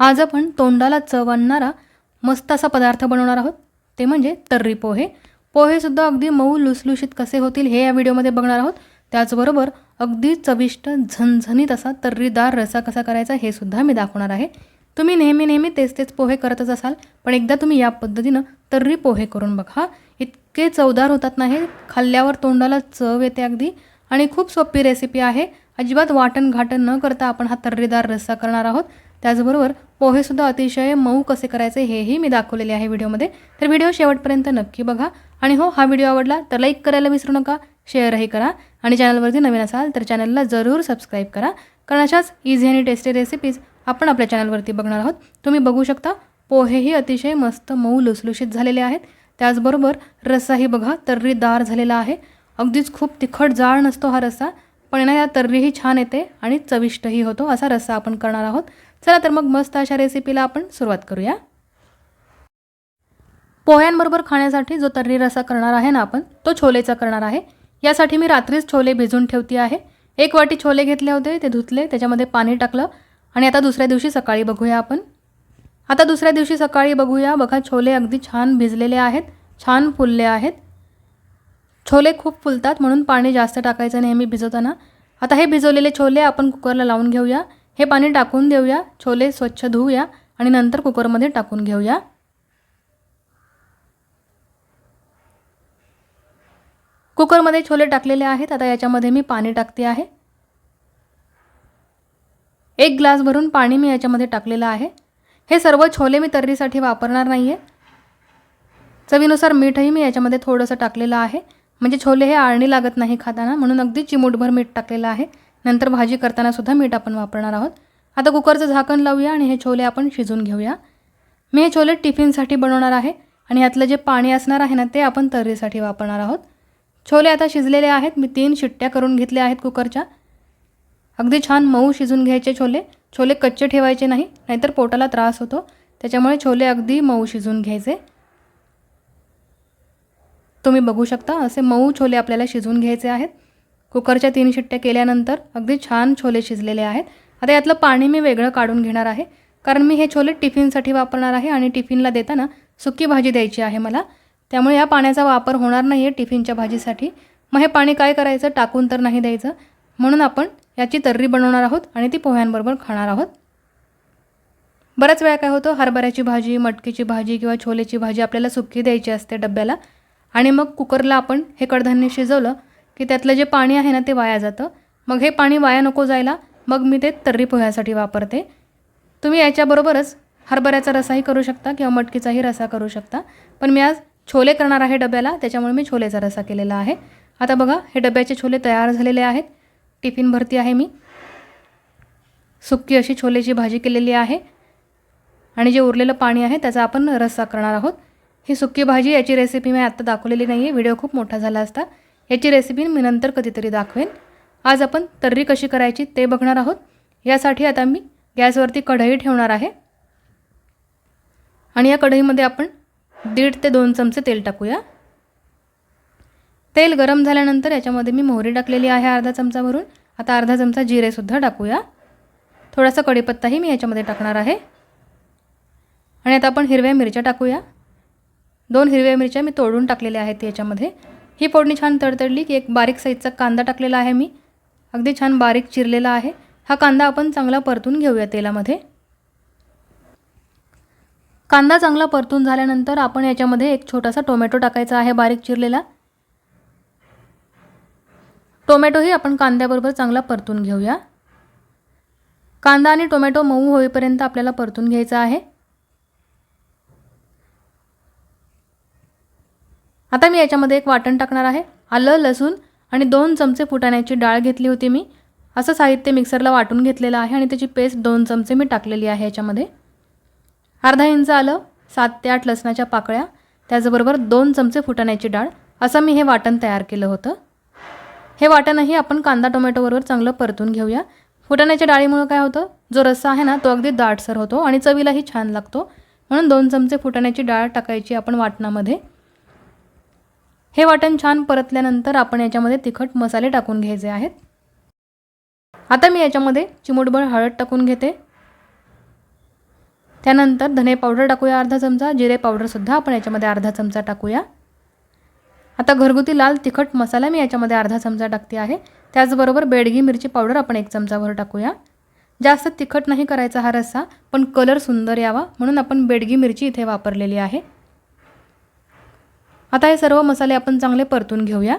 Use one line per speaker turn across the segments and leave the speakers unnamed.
आज आपण तोंडाला चव आणणारा मस्त असा पदार्थ बनवणार आहोत. ते म्हणजे तर्री पोहे. पोहेसुद्धा अगदी मऊ लुसलुशीत कसे होतील हे या व्हिडिओमध्ये बघणार आहोत. त्याचबरोबर अगदी चविष्ट झणझणीत असा तर्रीदार रसा कसा करायचा हे सुद्धा मी दाखवणार आहे. तुम्ही नेहमी नेहमी तेच तेच पोहे करतच असाल पण एकदा तुम्ही या पद्धतीनं तर्री पोहे करून बघा. इतके चवदार होतात ना हे. खाल्ल्यावर तोंडाला चव येते अगदी. आणि खूप सोपी रेसिपी आहे. अजिबात वाटण घाटण न करता आपण हा तर्रीदार रस्सा करणार आहोत. त्याचबरोबर पोहेसुद्धा अतिशय मऊ कसे करायचे हेही मी दाखवलेले आहे व्हिडिओमध्ये. तर व्हिडिओ शेवटपर्यंत नक्की बघा. आणि हो हा व्हिडिओ आवडला तर लाईक करायला विसरू नका शेअरही करा. आणि चॅनलवरती नवीन असाल तर चॅनलला जरूर सबस्क्राईब करा. कारण अशाच इझी आणि टेस्टी रेसिपीज आपण आपल्या चॅनलवरती बघणार आहोत. तुम्ही बघू शकता पोहेही अतिशय मस्त मऊ लुसलुशीत झालेले आहेत. त्याचबरोबर रस्साही बघा तर्रीदार झालेला आहे. अगदीच खूप तिखट जाळ नसतो हा रस्सा पण ना या तर्रीही छान येते आणि चविष्टही होतो असा रस्सा आपण करणार आहोत. चला तर मग मस्त अशा रेसिपीला आपण सुरुवात करूया. पोह्यांबरोबर खाण्यासाठी जो तर्री रसा करणार आहे ना आपण तो छोलेचा करणार आहे. यासाठी मी रात्रीच छोले भिजून ठेवते आहे. एक वाटी छोले घेतले होते ते धुतले त्याच्यामध्ये पाणी टाकलं. आणि आता दुसऱ्या दिवशी सकाळी बघूया आपण. आता दुसऱ्या दिवशी सकाळी बघूया. बघा छोले अगदी छान भिजलेले आहेत छान फुलले आहेत. छोले खूप फुलतात म्हणून पाणी जास्त टाकायचं नेहमी भिजवताना. आता हे भिजवलेले छोले आपण कुकरला लावून घेऊया. हे पाणी टाकून देऊया. छोले स्वच्छ धुवूया आणि नंतर कुकरमध्ये टाकून घेऊया. कुकरमध्ये छोले टाकलेले आहेत. आता याच्यामध्ये मी पाणी टाकते आहे. एक ग्लास भरून पाणी मी याच्यामध्ये टाकलेलं आहे. हे सर्व छोले मी तर्रीसाठी वापरणार नाही आहे चवीनुसार मीठही मी याच्यामध्ये थोडंसं टाकलेलं आहे. म्हणजे छोले हे आळणी लागत नाही खाताना म्हणून अगदी चिमूटभर मीठ टाकलेलं आहे. नंतर भाजी करताना सुद्धा मीठ आपण वापरणार आहोत. आता कुकरचं झाकण लावूया आणि हे छोले आपण शिजून घेऊया. मी हे छोले टिफिनसाठी बनवणार आहे आणि यातलं जे पाणी असणार आहे ना ते आपण तर्रीसाठी वापरणार आहोत. छोले आता शिजलेले आहेत. मी तीन शिट्ट्या करून घेतल्या आहेत कुकरच्या. अगदी छान मऊ शिजून घ्यायचे छोले. छोले कच्चे ठेवायचे नाही नाहीतर पोटाला त्रास होतो. त्याच्यामुळे छोले अगदी मऊ शिजून घ्यायचे. तुम्ही बघू शकता असे मऊ छोले आपल्याला शिजवून घ्यायचे आहेत. कुकरच्या तीन शिट्ट्या केल्यानंतर अगदी छान छोले शिजलेले आहेत. आता यातलं पाणी मी वेगळं काढून घेणार आहे. कारण मी हे छोले टिफिनसाठी वापरणार आहे आणि टिफिनला देताना सुकी भाजी द्यायची आहे मला. त्यामुळे या पाण्याचा वापर होणार नाही आहे टिफिनच्या भाजीसाठी. मग हे पाणी काय करायचं टाकून तर नाही द्यायचं. म्हणून आपण याची तर्री बनवणार आहोत आणि ती पोह्यांबरोबर खाणार आहोत. बऱ्याच वेळा काय होतं हरभऱ्याची भाजी मटकीची भाजी किंवा छोलेची भाजी आपल्याला सुकी द्यायची असते डब्याला. आणि मग कुकरला आपण हे कडधान्य शिजवलं की त्यातलं जे पाणी आहे ना ते वाया जातं. मग हे पाणी वाया नको जायला मग मी ते तर्री पोह्यासाठी वापरते. तुम्ही याच्याबरोबरच हरभऱ्याचा रसाही करू शकता किंवा मटकीचाही रसा करू शकता. पण मी आज छोले करणार आहे डब्याला त्याच्यामुळे मी छोलेचा रसा केलेला आहे. आता बघा हे डब्याचे छोले तयार झालेले आहेत. टिफिन भरती आहे मी. सुक्की अशी छोलेची भाजी केलेली आहे. आणि जे उरलेलं पाणी आहे त्याचा आपण रस्सा करणार आहोत. ही सुक्की भाजी याची रेसिपी मी आत्ता दाखवलेली नाही आहे व्हिडिओ खूप मोठा झाला असता. याची रेसिपी मी नंतर कधीतरी दाखवेन. आज आपण तर्री कशी करायची ते बघणार आहोत. यासाठी आता मी गॅसवरती कढई ठेवणार आहे. आणि या कढईमध्ये आपण दीड ते दोन चमचे तेल टाकूया. तेल गरम झाल्यानंतर याच्यामध्ये मी मोहरी टाकलेली आहे अर्धा चमचा भरून. आता अर्धा चमचा जिरेसुद्धा टाकूया. थोडासा कढीपत्ताही मी याच्यामध्ये टाकणार आहे. आणि आता आपण हिरव्या मिरच्या टाकूया. दोन हिरव्या मिरच्या मी तोडून टाकलेल्या आहेत याच्यामध्ये. ही फोडणी छान तडतडली की एक बारीक साईजचा कांदा टाकलेला आहे मी. अगदी छान बारीक चिरलेला आहे. हा कांदा आपण चांगला परतून घेऊया तेलामध्ये. कांदा चांगला परतून झाल्यानंतर आपण याच्यामध्ये एक छोटासा टोमॅटो टाकायचा आहे बारीक चिरलेला. टोमॅटोही आपण कांद्याबरोबर चांगला परतून घेऊया. कांदा आणि टोमॅटो मऊ होईपर्यंत आपल्याला परतून घ्यायचा आहे. आता मी याच्यामध्ये एक वाटण टाकणार आहे. आलं लसूण आणि दोन चमचे फुटाण्याची डाळ घेतली होती मी. असं साहित्य मिक्सरला वाटून घेतलेलं आहे आणि त्याची पेस्ट दोन चमचे मी टाकलेली आहे याच्यामध्ये. अर्धा इंच आलं सात ते आठ लसणाच्या पाकळ्या त्याचबरोबर दोन चमचे फुटाण्याची डाळ. असं मी हे वाटण तयार केलं होतं. हे वाटणही आपण कांदा टोमॅटोबरोबर चांगलं परतून घेऊया. फुटाण्याच्या डाळीमुळं काय होतं? जो रस्सा आहे ना तो अगदी दाटसर होतो आणि चवीलाही छान लागतो. म्हणून दोन चमचे फुटाण्याची डाळ टाकायची आपण वाटणामध्ये. हे वाटण छान परतल्यानंतर आपण याच्यामध्ये तिखट मसाले टाकून घ्यायचे आहेत. आता मी याच्यामध्ये चिमूटभर हळद टाकून घेते. त्यानंतर धने पावडर टाकूया अर्धा चमचा जिरे पावडरसुद्धा आपण याच्यामध्ये अर्धा चमचा टाकूया. आता घरगुती लाल तिखट मसाला मी याच्यामध्ये अर्धा चमचा टाकते आहे. त्याचबरोबर बेडगी मिरची पावडर आपण एक चमचाभर टाकूया. जास्त तिखट नाही करायचा हा रस्सा पण कलर सुंदर यावा म्हणून आपण बेडगी मिरची इथे वापरलेली आहे. आता हे सर्व मसाले आपण चांगले परतून घेऊया.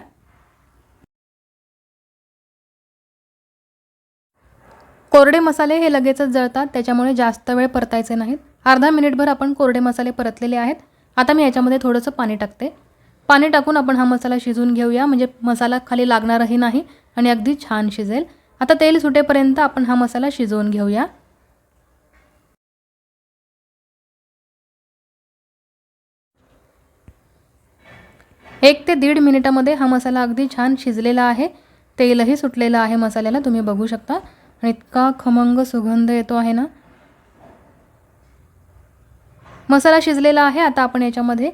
कोरडे मसाले हे लगेचच जळतात त्याच्यामुळे जास्त वेळ परतायचे नाहीत. अर्धा मिनिटभर आपण कोरडे मसाले परतलेले आहेत. आता मी याच्यामध्ये थोडंसं पाणी टाकते. पाणी टाकून आपण हा मसाला शिजवून घेऊया म्हणजे मसाला खाली लागणारही नाही आणि अगदी छान शिजेल. आता तेल सुटेपर्यंत आपण हा मसाला शिजवून घेऊया. एक ते दीड मिनिटामध्ये हा मसाला अगदी छान शिजलेला आहे. तेलही सुटलेलं आहे मसाल्याला तुम्ही बघू शकता. आणि इतका खमंग सुगंध येतो आहे ना. मसाला शिजलेला आहे. आता आपण याच्यामध्ये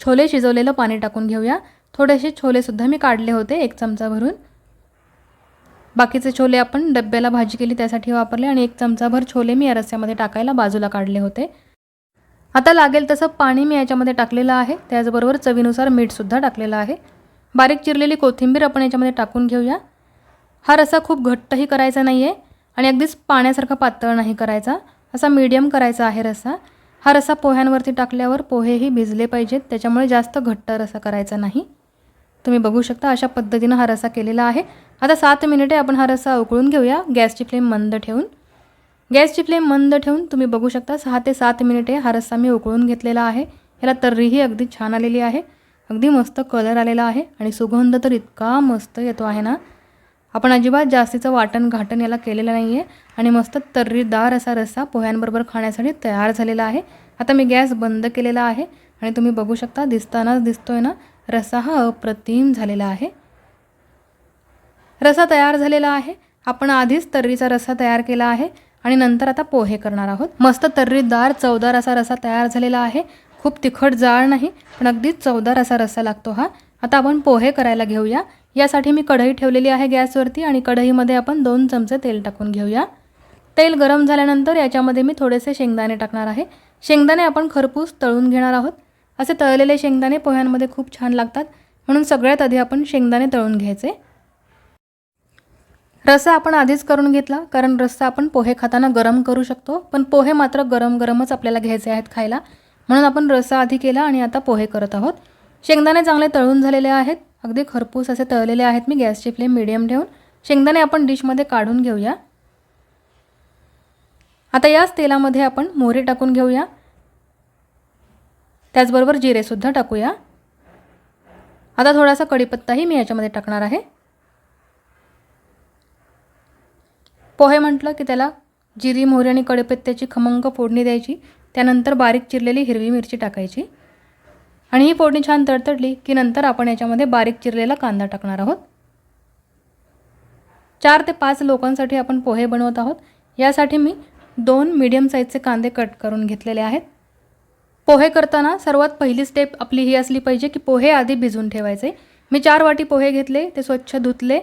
छोले शिजवलेलं पाणी टाकून घेऊया. थोडेसे छोलेसुद्धा मी काढले होते एक चमचा भरून. बाकीचे छोले आपण डब्याला भाजी केली त्यासाठी वापरले आणि एक चमचाभर छोले मी या रस्स्यामध्ये टाकायला बाजूला काढले होते. आता लागेल तसं पाणी मी याच्यामध्ये टाकलेलं आहे. त्याचबरोबर चवीनुसार मीठसुद्धा टाकलेलं आहे. बारीक चिरलेली कोथिंबीर आपण याच्यामध्ये टाकून घेऊया. हा रस्सा खूप घट्टही करायचा नाही आहे आणि अगदीच पाण्यासारखा पातळ नाही करायचा. असा मीडियम करायचा आहे रस्सा हा रस्सा पोह्यांवरती टाकल्यावर पोहेही भिजले पाहिजेत. त्याच्यामुळे जास्त घट्ट रस्सा करायचा नाही. तुम्ही बघू शकता अशा पद्धतीनं हा रस्सा केलेला आहे. आता सात मिनिटे आपण हा रस्सा उकळून घेऊया. गॅसची फ्लेम मंद ठेवून. गॅसची फ्लेम मंद ठेवून तुम्ही बघू शकता सहा ते सात मिनिटे हा रस्सा मी उकळून घेतलेला आहे. याला तर्रीही अगदी छान आलेली आहे. अगदी मस्त कलर आलेला आहे आणि सुगंध तर इतका मस्त येतो आहे ना. आपण अजिबात जास्तीचं वाटण घाटण याला केलेलं नाही आहे आणि मस्त तर्रीदार असा रस्सा पोह्यांबरोबर खाण्यासाठी तयार झालेला आहे. आता मी गॅस बंद केलेला आहे आणि तुम्ही बघू शकता दिसतानाच दिसतोय ना रस्सा हा अप्रतिम झालेला आहे. रसा तयार झालेला आहे. आपण आधीच तर्रीचा रस्सा तयार केला आहे. आणि नंतर आता पोहे करणार आहोत. मस्त तर्रीदार चवदार असा रसा तयार झालेला आहे. खूप तिखट जाळ नाही पण अगदीच चवदार असा रस्सा लागतो हा. आता आपण पोहे करायला घेऊया. यासाठी मी कढई ठेवलेली आहे गॅसवरती आणि कढईमध्ये आपण दोन चमचे तेल टाकून घेऊया. तेल गरम झाल्यानंतर याच्यामध्ये मी थोडेसे शेंगदाणे टाकणार आहे. शेंगदाणे आपण खरपूस तळून घेणार आहोत. असे तळलेले शेंगदाणे पोह्यांमध्ये खूप छान लागतात. म्हणून सगळ्यात आधी आपण शेंगदाणे तळून घ्यायचे. रस्सा आपण आधीच करून घेतला कारण रस्सा आपण पोहे खाताना गरम करू शकतो पण पोहे मात्र गरम गरमच आपल्याला घ्यायचे आहेत खायला. म्हणून आपण रस्सा आधी केला आणि आता पोहे करत आहोत. शेंगदाणे चांगले तळून झालेले आहेत. अगदी खरपूस असे तळलेले आहेत मी गॅसची फ्लेम मिडियम ठेवून. शेंगदाणे आपण डिशमध्ये काढून घेऊया. आता याच तेलामध्ये आपण मोहरी टाकून घेऊया. त्याचबरोबर जिरेसुद्धा टाकूया. आता थोडासा कढीपत्ताही मी याच्यामध्ये टाकणार आहे. पोहे म्हटलं की त्याला जिरी मोहरी आणि कढीपत्त्याची खमंग फोडणी द्यायची. त्यानंतर बारीक चिरलेली हिरवी मिरची टाकायची. आणि ही फोडणी छान तडतडली की नंतर आपण याच्यामध्ये बारीक चिरलेला कांदा टाकणार आहोत. चार ते पाच लोकांसाठी आपण पोहे बनवत आहोत. यासाठी मी दोन मीडियम साईजचे कांदे कट करून घेतलेले आहेत. पोहे करताना सर्वात पहिली स्टेप आपली ही असली पाहिजे की पोहे आधी भिजवून ठेवायचे. मी चार वाटी पोहे घेतले ते स्वच्छ धुतले.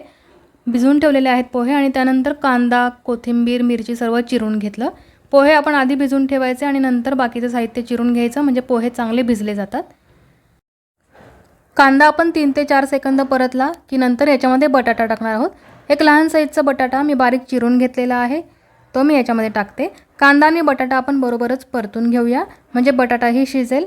भिजवून ठेवलेले आहेत पोहे आणि त्यानंतर कांदा कोथिंबीर मिरची सर्व चिरून घेतलं. पोहे आपण आधी भिजवून ठेवायचे आणि नंतर बाकीचं साहित्य चिरून घ्यायचं म्हणजे पोहे चांगले भिजले जातात. कांदा आपण तीन ते चार सेकंद परतला की नंतर याच्यामध्ये बटाटा टाकणार आहोत. एक लहान साईजचा बटाटा मी बारीक चिरून घेतलेला आहे. तो मी याच्यामध्ये टाकते. कांदा आणि बटाटा आपण बरोबरच परतून घेऊया. म्हणजे बटाटाही शिजेल.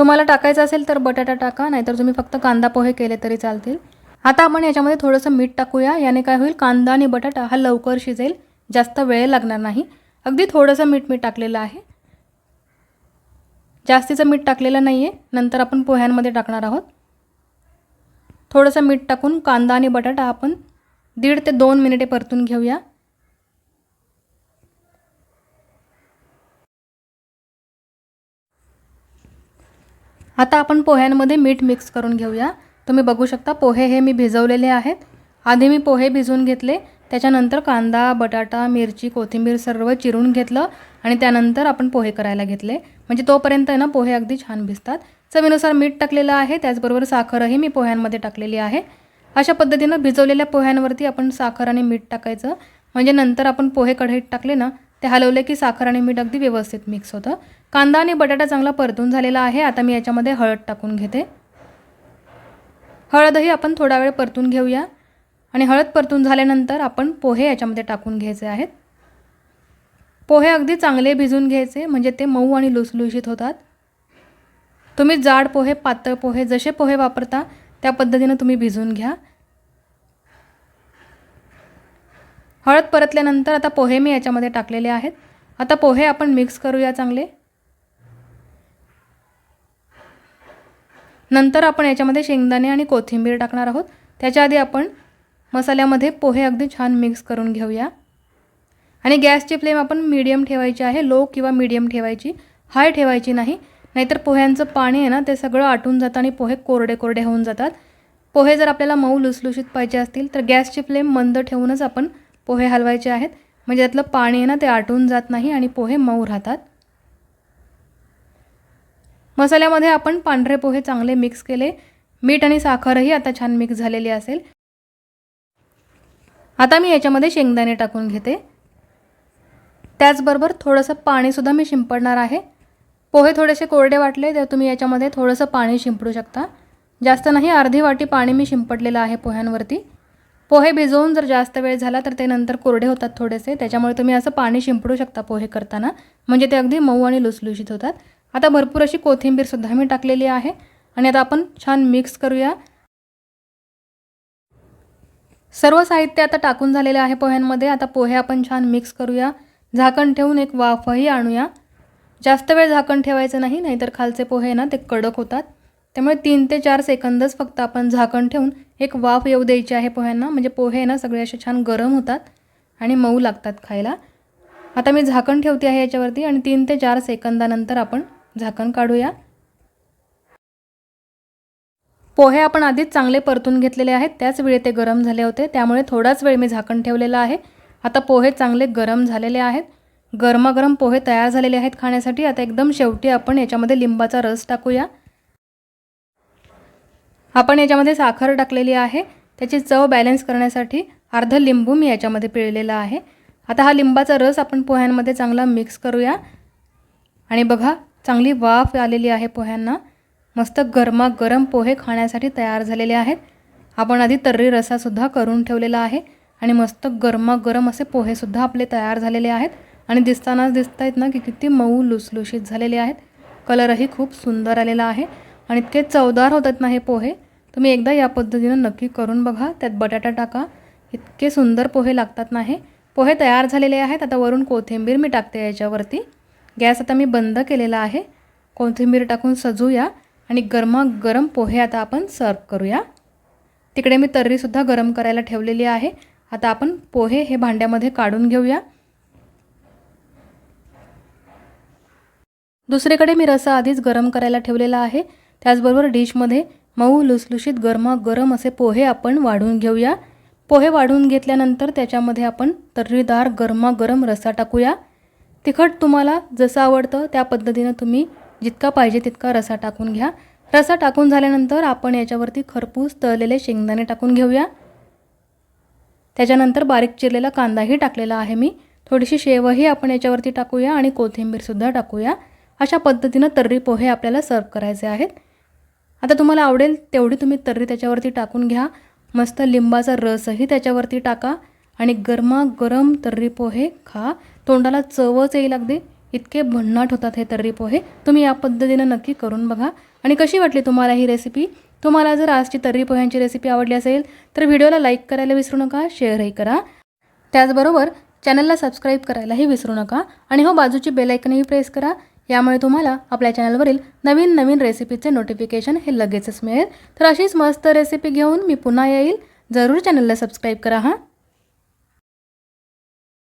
तुम्हाला टाकायचं असेल तर बटाटा टाका नाहीतर तुम्ही फक्त कांदा पोहे केले तरी चालतील. आता आपण याच्यामध्ये थोडंसं मीठ टाकूया. याने काय होईल? कांदा आणि बटाटा हा लवकर शिजेल. जास्त वेळ लागणार नाही. अगदी थोडंसं मीठ मी टाकलेलं आहे. जास्तीचं मीठ टाकलेलं नाही आहे नंतर आपण पोह्यांमध्ये टाकणार आहोत. थोडंसं मीठ टाकून कांदा आणि बटाटा आपण दीड ते दोन मिनिटे परतून घेऊया. आता आपण पोह्यांमध्ये मीठ मिक्स करून घेऊया. तुम्ही बघू शकता पोहे हे मी भिजवलेले आहेत. आधी मी पोहे भिजवून घेतले त्याच्यानंतर कांदा बटाटा मिरची कोथिंबीर सर्व चिरून घेतलं आणि त्यानंतर आपण पोहे करायला घेतले. म्हणजे तोपर्यंत आहे ना पोहे अगदी छान भिजतात. चवीनुसार मीठ टाकलेलं आहे त्याचबरोबर साखरही मी पोह्यांमध्ये टाकलेली आहे. अशा पद्धतीनं भिजवलेल्या पोह्यांवरती आपण साखर आणि मीठ टाकायचं. म्हणजे नंतर आपण पोहे कढईत टाकले ना ते हलवले की साखर आणि मीठ अगदी व्यवस्थित मिक्स होतं. कांदा आणि बटाटा चांगला परतून झालेला आहे. आता मी याच्यामध्ये हळद टाकून घेते. हळदही आपण थोडा वेळ परतून घेऊया. आणि हळद परतून झाल्यानंतर आपण पोहे याच्यामध्ये टाकून घ्यायचे आहेत. पोहे अगदी चांगले भिजून घ्यायचे म्हणजे ते मऊ आणि लुसलुशीत होतात. तुम्ही जाड पोहे पातळ पोहे जसे पोहे वापरता त्या पद्धतीनं तुम्ही भिजून घ्या. हळद परतल्यानंतर आता पोहे मी याच्यामध्ये टाकलेले आहेत. आता पोहे आपण मिक्स करूया चांगले. नंतर आपण याच्यामध्ये शेंगदाणे आणि कोथिंबीर टाकणार आहोत. त्याच्या आधी आपण मसाल्यामध्ये पोहे अगदी छान मिक्स करून घेऊया. आणि गॅसची फ्लेम आपण मीडियम ठेवायची आहे. लो किंवा मीडियम ठेवायची. हाय ठेवायची नाही. नाहीतर पोह्यांचं पाणी आहे ना ते सगळं आटून जातं आणि पोहे कोरडे कोरडे होऊन जातात. पोहे जर आपल्याला मऊ लुसलुशीत पाहिजे असतील तर गॅसची फ्लेम मंद ठेवूनच आपण पोहे हलवायचे आहेत. म्हणजे त्यातलं पाणी आहे ना ते आटून जात नाही आणि पोहे मऊ राहतात. मसाल्यामध्ये आपण पांढरे पोहे चांगले मिक्स केले. मीठ आणि साखरही आता छान मिक्स झालेली असेल. आता मी याच्यामध्ये शेंगदाणे टाकून घेते. त्याचबरोबर थोडंसं पाणीसुद्धा मी शिंपडणार आहे. पोहे थोडेसे कोरडे वाटले तर तुम्ही याच्यामध्ये थोडंसं पाणी शिंपडू शकता. जास्त नाही अर्धी वाटी पाणी मी शिंपडलेलं आहे पोह्यांवरती. पोहे भिजवून जर जास्त वेळ झाला तर ते नंतर कोरडे होतात थोडेसे. त्याच्यामुळे तुम्ही असं पाणी शिंपडू शकता पोहे करताना. म्हणजे ते अगदी मऊ आणि लुसलुशीत होतात. आता भरपूर अशी कोथिंबीरसुद्धा मी टाकलेली आहे. आणि आता आपण छान मिक्स करूया. सर्व साहित्य आता टाकून झालेले आहे पोह्यांमध्ये. आता पोहे आपण छान मिक्स करूया. झाकण ठेवून एक वाफही आणूया. जास्त वेळ झाकण ठेवायचं नाही नाहीतर खालचे पोहे ना ते कडक होतात. त्यामुळे तीन ते चार सेकंदच फक्त आपण झाकण ठेवून एक वाफ येऊ द्यायची आहे पोह्यांना. म्हणजे पोहे ना सगळे असे छान गरम होतात आणि मऊ लागतात खायला. आता मी झाकण ठेवते आहे याच्यावरती आणि तीन ते चार सेकंदानंतर आपण झाकण काढूया. पोहे आपण आधीच चांगले परतून घेतलेले आहेत. त्याच वेळी ते गरम झाले होते. त्यामुळे थोडाच वेळ मी झाकण ठेवलेलं आहे. आता पोहे चांगले गरम झालेले आहेत. गरमागरम पोहे तयार झालेले आहेत खाण्यासाठी. आता एकदम शेवटी आपण याच्यामध्ये लिंबाचा रस टाकूया. आपण याच्यामध्ये साखर टाकलेली आहे. त्याची चव बॅलन्स करण्यासाठी अर्ध लिंबू मी याच्यामध्ये पिळलेला आहे. आता हा लिंबाचा रस आपण पोह्यांमध्ये चांगला मिक्स करूया. आणि बघा चांगली वाफ आलेली आहे पोह्यांना. मस्त गरमागरम पोहे खाण्यासाठी तयार झालेले आहेत. आपण आधी तर्री रसासुद्धा करून ठेवलेला आहे. आणि मस्त गरमागरम असे पोहेसुद्धा आपले तयार झालेले आहेत. आणि दिसतानाच दिसत आहेत ना की किती मऊ लुसलुशीत झालेले आहेत. कलरही खूप सुंदर आलेला आहे. आणि इतके चवदार होतात ना हे पोहे. तुम्ही एकदा या पद्धतीनं नक्की करून बघा. त्यात बटाटा टाका. इतके सुंदर पोहे लागतात नाही पोहे तयार झालेले आहेत. आता वरून कोथिंबीर मी टाकते याच्यावरती. गॅस आता मी बंद केलेला आहे. कोथिंबीर टाकून सजूया आणि गरमागरम पोहे आता आपण सर्व करूया. तिकडे मी तर्रीसुद्धा गरम करायला ठेवलेली आहे. आता आपण पोहे हे भांड्यामध्ये काढून घेऊया. दुसरीकडे मी रसा आधीच गरम करायला ठेवलेला आहे. त्याचबरोबर डिशमध्ये मऊ लुसलुशीत गरमागरम असे पोहे आपण वाढून घेऊया. पोहे वाढून घेतल्यानंतर त्याच्यामध्ये आपण तर्रीदार गरमागरम रसा टाकूया. तिखट तुम्हाला जसं आवडतं त्या पद्धतीनं तुम्ही जितका पाहिजे तितका रसा टाकून घ्या. रसा टाकून झाल्यानंतर आपण याच्यावरती खरपूस तळलेले शेंगदाणे टाकून घेऊया. त्याच्यानंतर बारीक चिरलेला कांदाही टाकलेला आहे मी. थोडीशी शेवही आपण याच्यावरती टाकूया आणि कोथिंबीरसुद्धा टाकूया. अशा पद्धतीनं तर्री पोहे आपल्याला सर्व करायचे आहेत. आता तुम्हाला आवडेल तेवढी तुम्ही तर्री त्याच्यावरती टाकून घ्या. मस्त लिंबाचा रसही त्याच्यावरती टाका आणि गरमागरम तर्री पोहे खा. तोंडाला चवच येईल अगदी इतके भन्नाट होतात हे तर्री पोहे. तुम्ही या पद्धतीनं नक्की करून बघा. आणि कशी वाटली तुम्हाला ही रेसिपी तुम्हाला जर आजची तर्री पोह्यांची रेसिपी आवडली असेल तर व्हिडिओला लाईक करायला विसरू नका शेअरही करा. त्याचबरोबर चॅनलला सबस्क्राईब करायलाही विसरू नका. आणि हो बाजूची बेलायकनही प्रेस करा. यामुळे तुम्हाला आपल्या चॅनलवरील नवीन नवीन रेसिपीचे नोटिफिकेशन हे लगेचच मिळेल. तर अशीच मस्त रेसिपी घेऊन मी पुन्हा येईल. जरूर चॅनलला सबस्क्राईब करा हां.